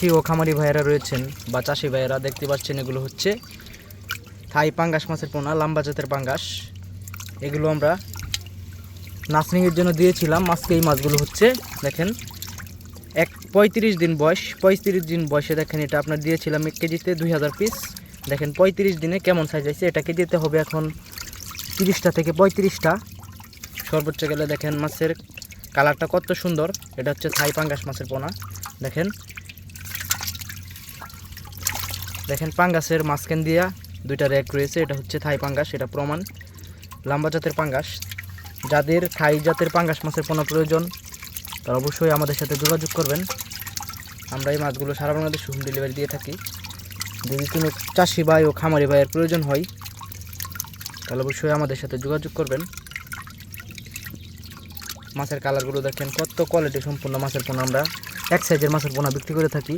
চাষি ও খামারি ভাইয়েরা রয়েছেন বা চাষি ভাইয়েরা দেখতে পাচ্ছেন এগুলো হচ্ছে থাই পাঙ্গাস মাছের পোনা, লাম্বা জাতের পাঙ্গাস। এগুলো আমরা নার্সিংয়ের জন্য দিয়েছিলাম। আজকে এই মাছগুলো হচ্ছে, দেখেন, এক পঁয়ত্রিশ দিন বয়স, পঁয়ত্রিশ দিন বয়সে দেখেন এটা আপনার দিয়েছিলাম এক কেজিতে দুই হাজার পিস দেখেন, পঁয়ত্রিশ দিনে কেমন সাইজ আছে এটাকে দিতে হবে এখন? তিরিশটা থেকে পঁয়ত্রিশটা। সর্বোচ্চ গেলে দেখেন মাছের কালারটা কত সুন্দর। এটা হচ্ছে থাই পাঙ্গাস মাছের পোনা। দেখেন দেখেন, পাঙ্গাসের মাঝখান দিয়া দুইটা র্যাক রয়েছে। এটা হচ্ছে থাই পাঙ্গাস, এটা প্রমাণ। লাম্বা জাতের পাঙ্গাস। যাদের থাই জাতের পাঙ্গাস মাছের পোনা প্রয়োজন, তারা অবশ্যই আমাদের সাথে যোগাযোগ করবেন। আমরা এই মাছগুলো সারা বাংলাদেশ হোম ডেলিভারি দিয়ে থাকি। যদি কোনো চাষি ভাই ও খামারি ভাইয়ের প্রয়োজন হয়, তাহলে অবশ্যই আমাদের সাথে যোগাযোগ করবেন। মাছের কালারগুলো দেখেন, কত কোয়ালিটি সম্পূর্ণ মাছের পোনা। আমরা এক সাইজের মাছের পোনা বিক্রি করে থাকি।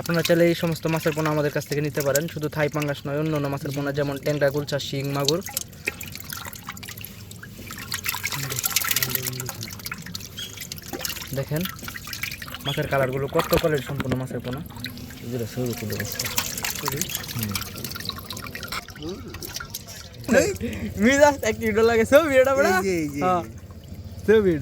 আপনারা চাইলে এই সমস্ত মাছের পোনা আমাদের কাছ থেকে নিতে পারেন। শুধু থাই পাঙ্গাস নয় অন্য অন্য মাছের পোনা যেমন ট্যাংরা গুলচা শিং মাগুর। দেখেন মাছের কালারগুলো কত কোয়ালিটি সম্পূর্ণ মাছের পোনা। এগুলো সরু কুলো মিজাজ এক কিলো লাগে। সব ভিডিওটা বড়। হ্যাঁ সব ভিডিও